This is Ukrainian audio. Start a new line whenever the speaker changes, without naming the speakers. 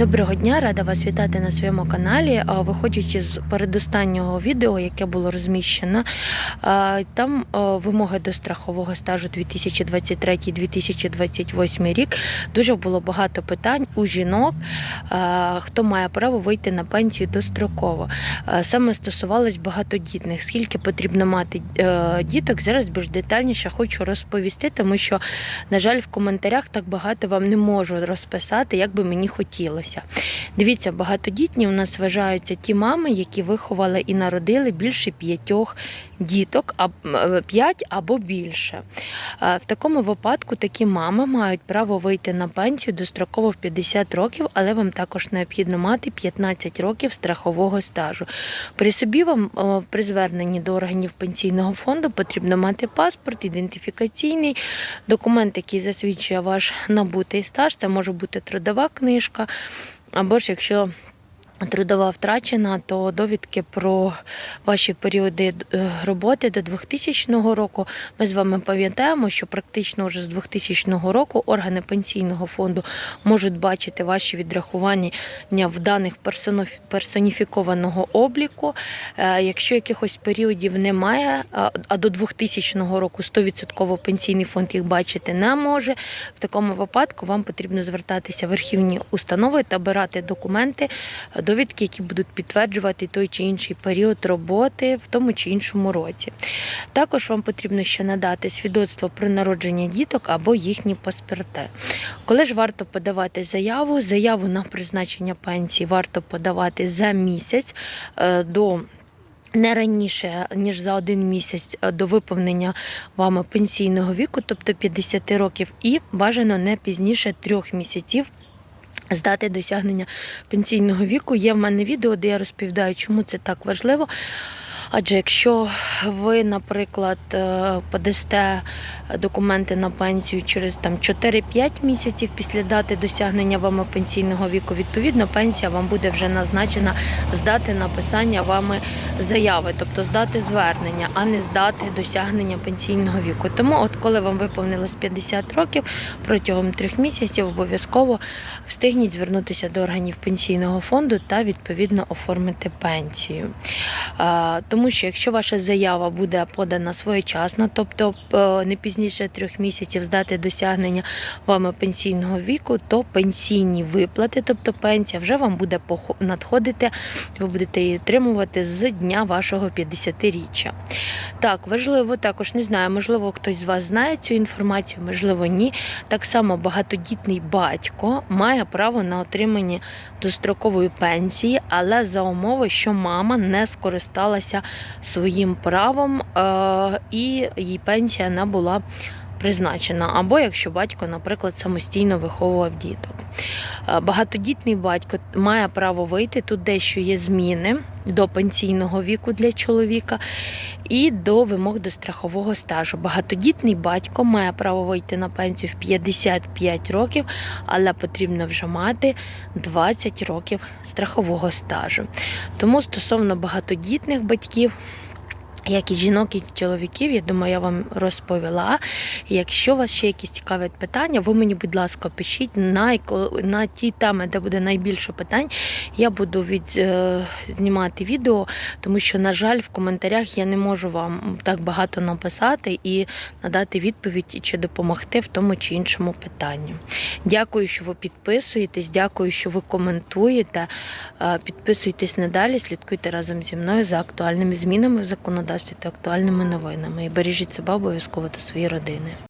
Доброго дня, рада вас вітати на своєму каналі. Виходячи з передостаннього відео, яке було розміщено, там вимоги до страхового стажу 2023-2028 рік. Дуже було багато питань у жінок, хто має право вийти на пенсію достроково. Саме стосувалось багатодітних. Скільки потрібно мати е, діток, зараз більш детальніше хочу розповісти, тому що, на жаль, в коментарях так багато вам не можу розписати, як би мені хотілося. Дивіться, багатодітні у нас вважаються ті мами, які виховали і народили більше п'ятьох діток, е, п'ять або більше. Е, В такому випадку такі мами мають право вийти на пенсію достроково в 50 років, але вам також необхідно мати 15 років страхового стажу. При собі вам при зверненні до органів пенсійного фонду потрібно мати паспорт, ідентифікаційний документ, який засвідчує ваш набутий стаж. Це може бути трудова книжка, або ж якщо трудова втрачена, то довідки про ваші періоди е, роботи до 2000 року. Ми з вами пам'ятаємо, що практично вже з 2000 року органи пенсійного фонду можуть бачити ваші відрахування в даних персоніфікованого обліку. Е, Якщо якихось періодів немає, а- до 2000 року 100% пенсійний фонд їх бачити не може. В такому випадку вам потрібно звертатися в архівні установи та брати документи, е, довідки, які будуть підтверджувати той чи інший період роботи в тому чи іншому році. Також вам потрібно ще надати свідоцтво про народження діток або їхні паспорти. Коли ж варто подавати заяву? Заяву на призначення пенсії варто подавати за місяць е, до. Не раніше ніж за один місяць е, до виповнення вами пенсійного віку, тобто 50 років, і бажано не пізніше трьох місяців з дати досягнення пенсійного віку. Є в мене відео, де я розповідаю, чому це так важливо. Адже якщо ви, наприклад, е, подасте документи на пенсію через там 4-5 місяців після дати досягнення вами пенсійного віку, відповідно, пенсія вам буде вже назначена з дати написання вами заяви, тобто з дати звернення, а не з дати досягнення пенсійного віку. Тому, от коли вам виповнилось 50 років, протягом трьох місяців обов'язково встигніть звернутися до органів пенсійного фонду та відповідно оформити пенсію. А, Тому що якщо ваша заява буде подана своєчасно, тобто е, не пізніше трьох місяців здати досягнення вами пенсійного віку, то пенсійні виплати, тобто пенсія, вже вам буде надходити, ви будете її отримувати з дня вашого 50-річчя. Так, важливо також не знаю, можливо, хтось з вас знає цю інформацію, можливо, ні. Так само багатодітний батько має право на отримання дострокової пенсії, але за умови, що мама не скористалася своїм правом е- і їй пенсія не була призначена. Або якщо батько, наприклад, самостійно виховував діток. Е, Багатодітний батько має право вийти. Тут дещо є зміни до пенсійного віку для чоловіка і до вимог до страхового стажу. Багатодітний батько має право вийти на пенсію в 55 років, але потрібно вже мати 20 років страхового стажу. Тому стосовно багатодітних батьків. Як і жінок, і чоловіків, я думаю, я вам розповіла. Якщо у вас ще якісь цікаві питання, ви мені, будь ласка, пишіть на, на ті теми, де буде найбільше питань. Я буду від, е, знімати відео, тому що, на жаль, в коментарях я не можу вам так багато написати і надати відповідь чи допомогти в тому чи іншому питанню. Дякую, що ви підписуєтесь, дякую, що ви коментуєте. Е, Підписуйтесь надалі, слідкуйте разом зі мною за актуальними змінами в законодавстві та актуальними новинами. І бережіть себе обов'язково та свої родини.